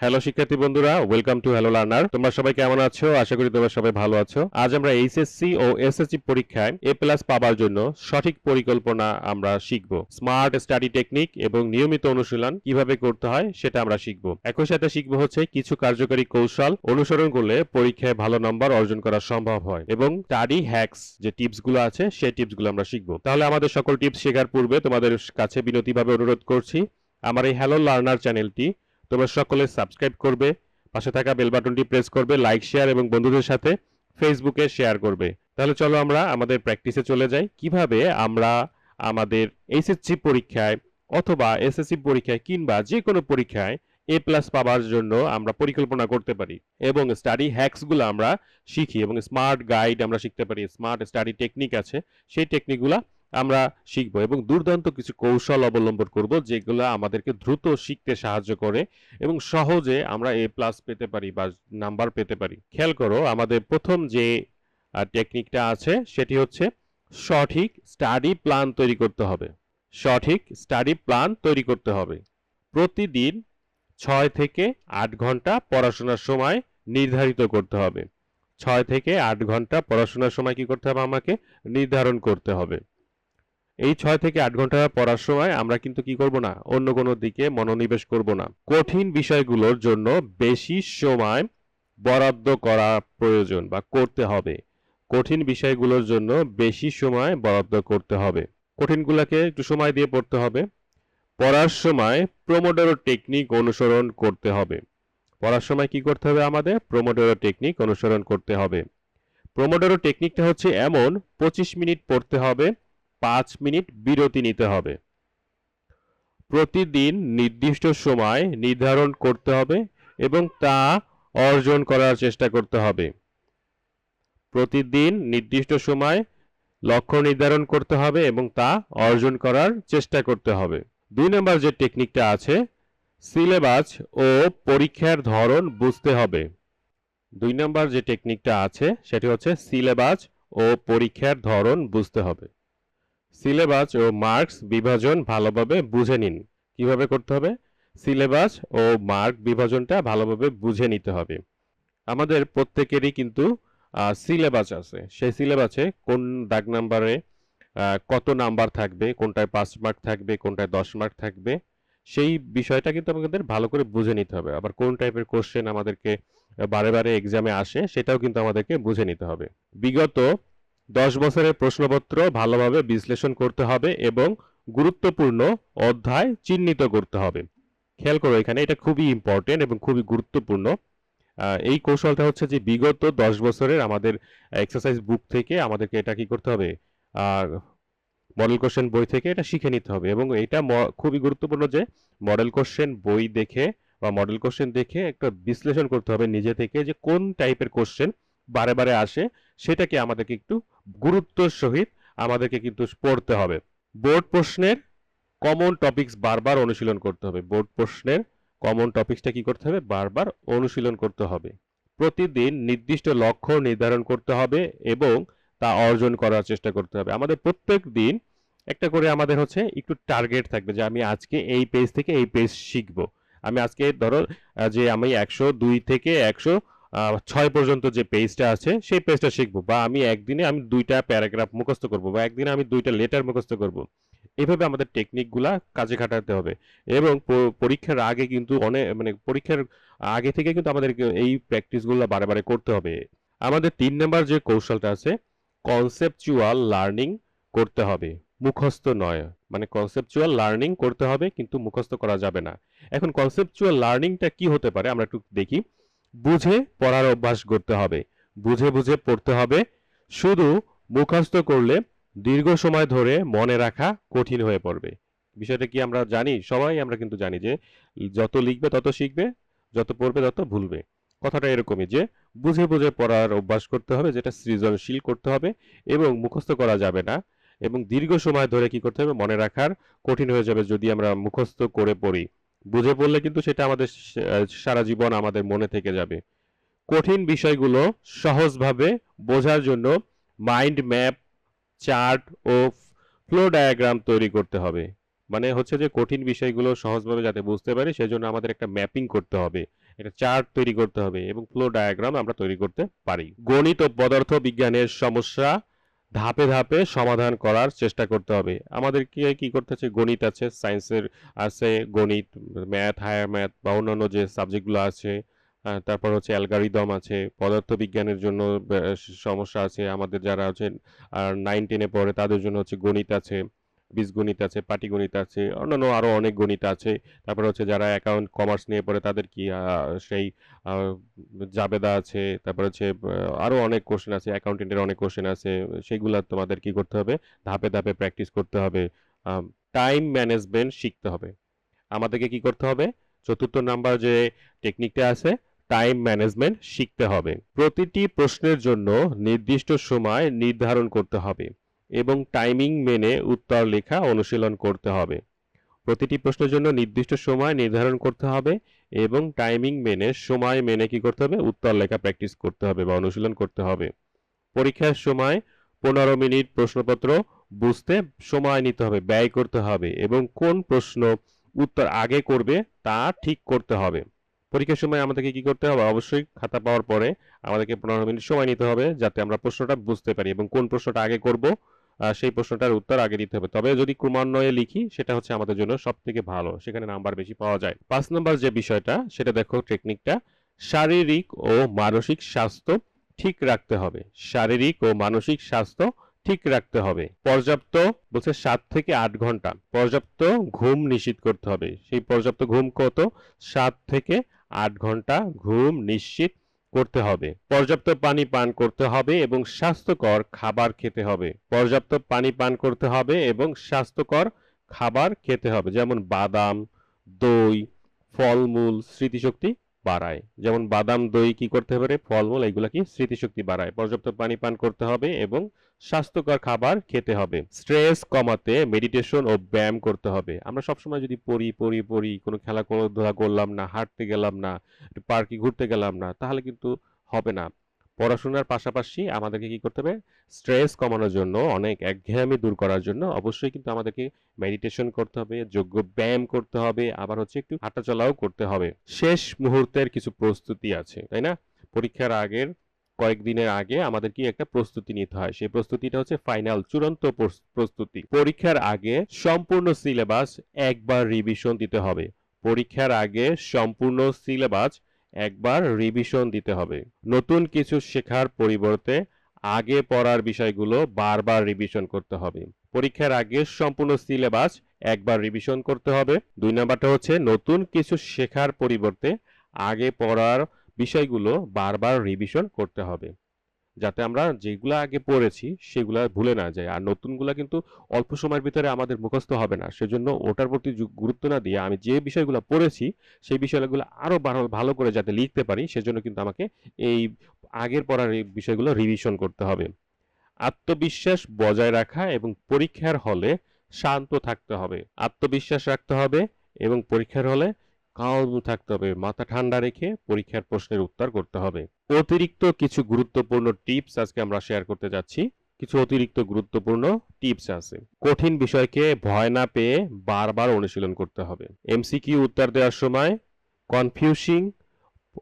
Hello শিক্ষার্থী বন্ধুরা welcome to hello learner তোমরা সবাই কেমন আছো? আশা করি তোমরা সবাই ভালো আছো। আজ আমরা এইচএসসি ও এসএসসি পরীক্ষায় এ প্লাস পাবার জন্য সঠিক পরিকল্পনা আমরা শিখব। স্মার্ট স্টাডি টেকনিক এবং নিয়মিত অনুশীলন কীভাবে করতে হয় সেটা আমরা শিখব। একই সাথে শিখব হচ্ছে কিছু কার্যকরী কৌশল অনুসরণ করলে পরীক্ষায় ভালো নম্বর অর্জন করা সম্ভব হয় এবং স্টাডি হ্যাকস যে টিপসগুলো আছে সেই টিপসগুলো আমরা শিখব। তাহলে আমাদের সকল টিপস শেখার পূর্বে তোমাদের কাছে বিনতিভাবে অনুরোধ করছি। আমার এই হ্যালো লার্নার চ্যানেলটি তোমরা সকলে সাবস্ক্রাইব করবে, পাশে থাকা বেল বাটনটি প্রেস করবে, লাইক, শেয়ার এবং বন্ধুদের সাথে ফেসবুকে শেয়ার করবে। তাহলে চলো আমরা আমাদের প্র্যাকটিসে চলে যাই। কীভাবে আমরা আমাদের এইচএসসি পরীক্ষায় অথবা এসএসসি পরীক্ষায় কিংবা যে কোনো পরীক্ষায় এ প্লাস পাওয়ার জন্য আমরা পরিকল্পনা করতে পারি এবং স্টাডি হ্যাকসগুলো আমরা শিখি এবং স্মার্ট গাইড আমরা শিখতে পারি। স্মার্ট স্টাডি টেকনিক আছে, সেই টেকনিকগুলো আমরা শিখব এবং দুর্দান্ত কিছু কৌশল অবলম্বন করব যেগুলো আমাদেরকে দ্রুত শিখতে সাহায্য করে এবং সহজে আমরা এ প্লাস পেতে পারি বা নাম্বার পেতে পারি। খেয়াল করো, আমাদের প্রথম যে টেকনিকটা আছে সেটি হচ্ছে সঠিক স্টাডি প্ল্যান তৈরি করতে হবে। সঠিক স্টাডি প্ল্যান তৈরি করতে হবে। প্রতিদিন ছয় থেকে আট ঘণ্টা পড়াশোনার সময় নির্ধারিত করতে হবে। ছয় থেকে আট ঘণ্টা পড়াশোনার সময় কি করতে হবে? আমাকে নির্ধারণ করতে হবে। এই ছয় থেকে আট ঘণ্টা পড়ার সময় আমরা কিন্তু কি করব না? অন্য কোনো দিকে মনোনিবেশ করব না। কঠিন বিষয়গুলোর জন্য বেশি সময় বরাদ্দ করা প্রয়োজন বা করতে হবে। কঠিন বিষয়গুলোর জন্য বেশি সময় বরাদ্দ করতে হবে। কঠিনগুলোকে একটু সময় দিয়ে পড়তে হবে। পড়ার সময় প্রোমোডোরো টেকনিক অনুসরণ করতে হবে। পড়ার সময় কি করতে হবে আমাদের? প্রোমোডোরো টেকনিক অনুসরণ করতে হবে। প্রোমোডোরো টেকনিকটা হচ্ছে এমন, পঁচিশ মিনিট পড়তে হবে। পাঁচ মিনিট বিরতি নিতে হবে। প্রতিদিন নির্দিষ্ট সময় নির্ধারণ করতে হবে এবং তা অর্জন করার চেষ্টা করতে হবে। প্রতিদিন নির্দিষ্ট সময় লক্ষ্য নির্ধারণ করতে হবে এবং তা অর্জন করার চেষ্টা করতে হবে। দুই নম্বর যে টেকনিকটা আছে, সিলেবাস ও পরীক্ষার ধরন বুঝতে হবে। দুই নম্বর যে টেকনিকটা আছে, সেটি হচ্ছে সিলেবাস ও পরীক্ষার ধরন বুঝতে হবে। সিলেবাস ও মার্কস বিভাজন ভালোভাবে বুঝে নিন। কীভাবে করতে হবে? সিলেবাস ও মার্ক বিভাজনটা ভালোভাবে বুঝে নিতে হবে। আমাদের প্রত্যেকেরই কিন্তু সিলেবাস আছে। সেই সিলেবাসে কোন দাগ নাম্বারে কত নাম্বার থাকবে, কোনটায় পাঁচ মার্ক থাকবে, কোনটায় দশ মার্ক থাকবে, সেই বিষয়টা কিন্তু আমাদের ভালো করে বুঝে নিতে হবে। আবার কোন টাইপের কোশ্চেন আমাদেরকে, বারে বারে এক্সামে আসে, সেটাও কিন্তু আমাদেরকে বুঝে নিতে হবে। বিগত দশ বছরের প্রশ্নপত্র ভালোভাবে বিশ্লেষণ করতে হবে এবং গুরুত্বপূর্ণ অধ্যায় চিহ্নিত করতে হবে। খেয়াল করো এখানে এটা খুবই ইম্পর্টেন্ট এবং খুবই গুরুত্বপূর্ণ। এই কৌশলটা হচ্ছে যে বিগত দশ বছরের আমাদের এক্সারসাইজ বুক থেকে আমাদেরকে এটা কি করতে হবে? মডেল কোশ্চেন বই থেকে এটা শিখে নিতে হবে এবং এটা খুবই গুরুত্বপূর্ণ যে মডেল কোশ্চেন বই দেখে বা মডেল কোশ্চেন দেখে একটা বিশ্লেষণ করতে হবে নিজে থেকে যে কোন টাইপের কোশ্চেন বারে বারে আসে সেটাকে আমাদেরকে একটু গুরুত্বর সহিত আমাদেরকে কিন্তু পড়তে হবে। বোর্ড প্রশ্নের কমন টপিকস বারবার অনুশীলন করতে হবে। বোর্ড প্রশ্নের কমন টপিকসটা কি করতে হবে? বারবার অনুশীলন করতে হবে। প্রতিদিন নির্দিষ্ট লক্ষ্য নির্ধারণ করতে হবে এবং তা অর্জন করার চেষ্টা করতে হবে। আমাদের প্রত্যেক দিন একটা করে আমাদের হচ্ছে একটু টার্গেট থাকবে যে আমি আজকে এই পেজ থেকে এই পেজ শিখব। আমি আজকে ধরো যে আমি একশো দুই থেকে একশো ছয় পর্যন্ত যে পেজটা আছে, সেই পেজটা শিখব বা আমি একদিনে আমি দুইটা প্যারাগ্রাফ মুখস্থ করব বা একদিনে আমি দুইটা লেটার মুখস্থ করব। এভাবে আমাদের টেকনিকগুলা কাজে খাটাতে হবে এবং পরীক্ষার আগে কিন্তু অনেক মানে পরীক্ষার আগে থেকে কিন্তু আমাদের এই প্র্যাকটিসগুলো বারে বারে করতে হবে। আমাদের তিন নাম্বার যে কৌশলটা আছে কনসেপচুয়াল লার্নিং করতে হবে। মুখস্থ নয় মানে কনসেপচুয়াল লার্নিং করতে হবে কিন্তু মুখস্থ করা যাবে না। এখন কনসেপচুয়াল লার্নিংটা কি হতে পারে? আমরা একটু দেখি। বুঝে পড়ার অভ্যাস করতে হবে। বুঝে বুঝে পড়তে হবে। শুধু মুখস্থ করলে দীর্ঘ সময় ধরে মনে রাখা কঠিন হয়ে পড়বে। বিষয়টা কি আমরা জানি? সবাই আমরা কিন্তু জানি যে যত লিখবে তত শিখবে, যত পড়বে তত ভুলবে। কথাটা এরকমই যে বুঝে বুঝে পড়ার অভ্যাস করতে হবে, যেটা সৃজনশীল করতে হবে এবং মুখস্থ করা যাবে না এবং দীর্ঘ সময় ধরে কি করতে হবে? মনে রাখার কঠিন হয়ে যাবে যদি আমরা মুখস্থ করে পড়ি। বুঝে পড়লে কিন্তু সেটা আমাদের সারা জীবন আমাদের মনে থেকে যাবে। কঠিন বিষয়গুলো সহজভাবে বোঝার জন্য মাইন্ড ম্যাপ চার্ট ও ফ্লো ডায়াগ্রাম তৈরি করতে হবে। মানে হচ্ছে যে কঠিন বিষয়গুলো সহজভাবে যাতে বুঝতে পারি, সেজন্য আমাদের একটা ম্যাপিং করতে হবে। একটা চার্ট তৈরি করতে হবে এবং ফ্লো ডায়াগ্রাম আমরা তৈরি করতে পারি। গণিত ও পদার্থ বিজ্ঞানের সমস্যা ধাপে ধাপে সমাধান করার চেষ্টা করতে হবে। আমাদেরকে কি করতে হচ্ছে? গণিত আছে, সায়েন্সের আছে, গণিত, ম্যাথ, হায়ার ম্যাথ বা অন্যান্য যে সাবজেক্টগুলো আছে তারপর হচ্ছে অ্যালগারিদম আছে, পদার্থবিজ্ঞানের জন্য সমস্যা আছে, আমাদের যারা হচ্ছে নাইন টেনে পড়ে, তাদের জন্য হচ্ছে গণিত আছে। বীজগণিত আছে পাটিগণিত আছে, অন্যান্য আরও অনেক গণিত আছে। তারপর হচ্ছে যারা অ্যাকাউন্ট কমার্স নিয়ে পড়ে, তাদের কি সেই জাবেদা আছে। তারপর হচ্ছে আরও অনেক কোশ্চেন আছে অ্যাকাউন্টেন্টের অনেক কোশ্চেন আছে। সেগুলা তোমাদের কি করতে হবে? ধাপে ধাপে প্র্যাকটিস করতে হবে। টাইম ম্যানেজমেন্ট শিখতে হবে। আমাদেরকে কি করতে হবে? চতুর্থ নাম্বার যে টেকনিকটা আছে টাইম ম্যানেজমেন্ট শিখতে হবে। প্রতিটি প্রশ্নের জন্য নির্দিষ্ট সময় নির্ধারণ করতে হবে। এবং টাইমিং মেনে উত্তর লেখা অনুশীলন করতে হবে। প্রতিটি প্রশ্নের জন্য নির্দিষ্ট সময় নির্ধারণ করতে হবে এবং টাইমিং মেনে সময় মেনে কি করতে হবে? উত্তর লেখা প্র্যাকটিস করতে হবে বা অনুশীলন করতে হবে। পরীক্ষার সময় পনেরো মিনিট প্রশ্নপত্র বুঝতে সময় নিতে হবে, ব্যয় করতে হবে এবং কোন প্রশ্ন উত্তর আগে করবে তা ঠিক করতে হবে। পরীক্ষার সময় আমাদেরকে কি করতে হবে? অবশ্যই খাতা পাওয়ার পরে আমাদেরকে পনেরো মিনিট সময় নিতে হবে যাতে আমরা প্রশ্নটা বুঝতে পারি এবং কোন প্রশ্নটা আগে করব সেই প্রশ্নটার উত্তর আগে দিতে হবে। তবে যদি ক্রমান্বয়ে লিখি, সেটা হচ্ছে আমাদের জন্য সব থেকে ভালো। সেখানে নাম্বার বেশি পাওয়া যায়। পাঁচ নম্বর যে বিষয়টা, সেটা দেখো টেকনিকটা শারীরিক ও মানসিক স্বাস্থ্য ঠিক রাখতে হবে। শারীরিক ও মানসিক স্বাস্থ্য ঠিক রাখতে হবে। পর্যাপ্ত বলছে সাত থেকে আট ঘণ্টা। পর্যাপ্ত ঘুম নিশ্চিত করতে হবে। সেই পর্যাপ্ত ঘুম কত? সাত থেকে আট ঘণ্টা ঘুম নিশ্চিত করতে হবে। পর্যাপ্ত পানি পান করতে হবে এবং স্বাস্থ্যকর খাবার খেতে হবে। পর্যাপ্ত পানি পান করতে হবে এবং স্বাস্থ্যকর খাবার খেতে হবে। যেমন বাদাম, দই, ফলমূল, স্মৃতিশক্তি বাড়ায়। যেমন বাদাম, দই কি করতে পারে ফলমূল, এগুলা কি? স্মৃতিশক্তি বাড়ায়। পর্যাপ্ত পানি পান করতে হবে এবং স্বাস্থ্যকর খাবার খেতে হবে। স্ট্রেস কমাতে মেডিটেশন ও ব্যায়াম করতে হবে। আমরা সবসময় যদি পড়ি পড়ি পড়ি, কোনো খেলা করলাম না, হাঁটতে গেলাম না পার্কে ঘুরতে গেলাম না, তাহলে কিন্তু হবে না। পড়াশোনার পাশাপাশি আমাদেরকে কি করতে হবে? স্ট্রেস কমানোর জন্য, অনেক একঘেয়েমি দূর করার জন্য অবশ্যই কিন্তু আমাদেরকে মেডিটেশন করতে হবে, যোগ্য ব্যায়াম করতে হবে, আবার হচ্ছে একটু হাঁটাচলাও করতে হবে। শেষ মুহূর্তের কিছু প্রস্তুতি আছে, তাই না? পরীক্ষার আগের কয়েকদিনের আগে আমাদের কি একটা প্রস্তুতি নিতে হয়, সেই প্রস্তুতিটা হচ্ছে ফাইনাল চূড়ান্ত প্রস্তুতি। পরীক্ষার আগে সম্পূর্ণ সিলেবাস একবার রিভিশন দিতে হবে। পরীক্ষার আগে সম্পূর্ণ সিলেবাস একবার রিভিশন দিতে হবে। নতুন কিছু শেখার পরিবর্তে আগে পড়ার বিষয়গুলো বারবার রিভিশন করতে হবে। পরীক্ষার আগে সম্পূর্ণ সিলেবাস একবার রিভিশন করতে হবে। দুই নাম্বারটা হচ্ছে নতুন কিছু শেখার পরিবর্তে আগে পড়ার বিষয়গুলো বারবার রিভিশন করতে হবে। যাতে আমরা যেগুলো আগে পড়েছি সেগুলো ভুলে না যাই। আর নতুনগুলো কিন্তু অল্প সময়ের ভিতরে আমাদের মুখস্থ হবে না। সেজন্য ওটার প্রতি গুরুত্ব না দিয়ে আমি যে বিষয়গুলো পড়েছি, সেই বিষয়গুলো আরও ভালো- ভালো করে যাতে লিখতে পারি, সেজন্য কিন্তু আমাকে এই আগের পড়ার এই বিষয়গুলো রিভিশন করতে হবে। আত্মবিশ্বাস বজায় রাখা এবং পরীক্ষার হলে শান্ত থাকতে হবে। আত্মবিশ্বাস রাখতে হবে এবং পরীক্ষার হলে কালম থাকতে হবে। মাথা ঠান্ডা রেখে পরীক্ষার প্রশ্নের উত্তর করতে হবে। অতিরিক্ত কিছু গুরুত্বপূর্ণ টিপস আজকে আমরা শেয়ার করতে যাচ্ছি। কিছু অতিরিক্ত গুরুত্বপূর্ণ টিপস আছে। কঠিন বিষয়কে ভয় না পেয়ে বারবার অনুশীলন করতে হবে। এমসিকিউ উত্তর দেওয়ার সময় কনফিউজিং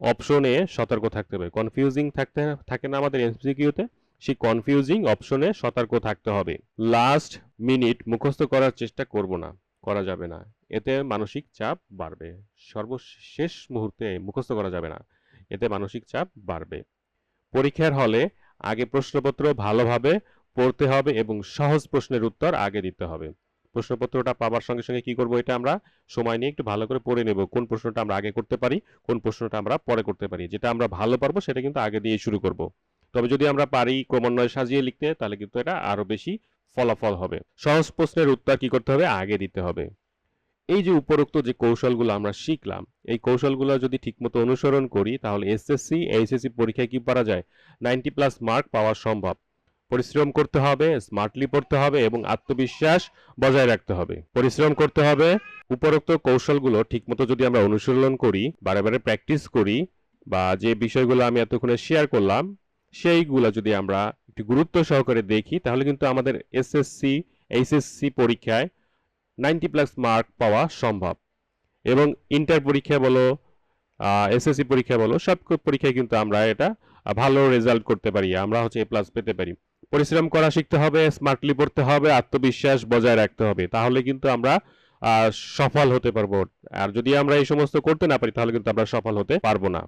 অপশনে সতর্ক থাকতে হবে। কনফিউজিং থাকতে থাকে না আমাদের এমসিকিউতে। সেই কনফিউজিং অপশনে সতর্ক থাকতে হবে। লাস্ট মিনিট মুখস্থ করার চেষ্টা করব না। করা যাবে না। এতে মানসিক চাপ বাড়বে। সর্বশেষ মুহূর্তে মুখস্থ করা যাবে না। এতে মানসিক চাপ বাড়বে। পরীক্ষার হলে আগে প্রশ্নপত্র ভালোভাবে পড়তে হবে এবং সহজ প্রশ্নের উত্তর আগে দিতে হবে। প্রশ্নপত্রটা পাওয়ার সঙ্গে সঙ্গে কি করব এটা আমরা সময় নিয়ে একটু ভালো করে পড়ে নেব। কোন প্রশ্নটা আমরা আগে করতে পারি, কোন প্রশ্নটা আমরা পরে করতে পারি। যেটা আমরা ভালো পারব সেটা কিন্তু আগে দিয়ে শুরু করব। তবে যদি আমরা পারি ক্রমান্বয়ে সাজিয়ে লিখতে, তাহলে কিন্তু এটা আরও বেশি ফলাফল হবে। সহজ প্রশ্নের উত্তর কি করতে হবে? আগে দিতে হবে। এই যে উপরোক্ত যে কৌশলগুলো আমরা শিখলাম, এই কৌশলগুলো যদি ঠিকমতো অনুসরণ করি, তাহলে এসএসসি এইচএসসি পরীক্ষায় কি পারা যায়? নাইনটি প্লাস মার্ক পাওয়া সম্ভব। পরিশ্রম করতে হবে স্মার্টলি পড়তে হবে এবং আত্মবিশ্বাস বজায় রাখতে হবে। পরিশ্রম করতে হবে। উপরোক্ত কৌশলগুলো ঠিকমতো যদি আমরা অনুশীলন করি, বারে বারে প্র্যাকটিস করি বা যে বিষয়গুলো আমি এতক্ষণে শেয়ার করলাম, সেইগুলো যদি আমরা একটু গুরুত্ব সহকারে দেখি, তাহলে কিন্তু আমাদের এসএসসি এইচএসসি পরীক্ষায় নাইনটি প্লাস মার্ক পাওয়া সম্ভব। এবং ইন্টার পরীক্ষা বলো এসএসসি পরীক্ষা বলো, সব পরীক্ষায় কিন্তু আমরা এটা ভালো রেজাল্ট করতে পারি, আমরা হচ্ছে এ প্লাস পেতে পারি। পরিশ্রম করা শিখতে হবে স্মার্টলি পড়তে হবে, আত্মবিশ্বাস বজায় রাখতে হবে, তাহলে কিন্তু আমরা সফল হতে পারব। আর যদি আমরা এই সমস্ত করতে না পারি, তাহলে কিন্তু আমরা সফল হতে পারব না।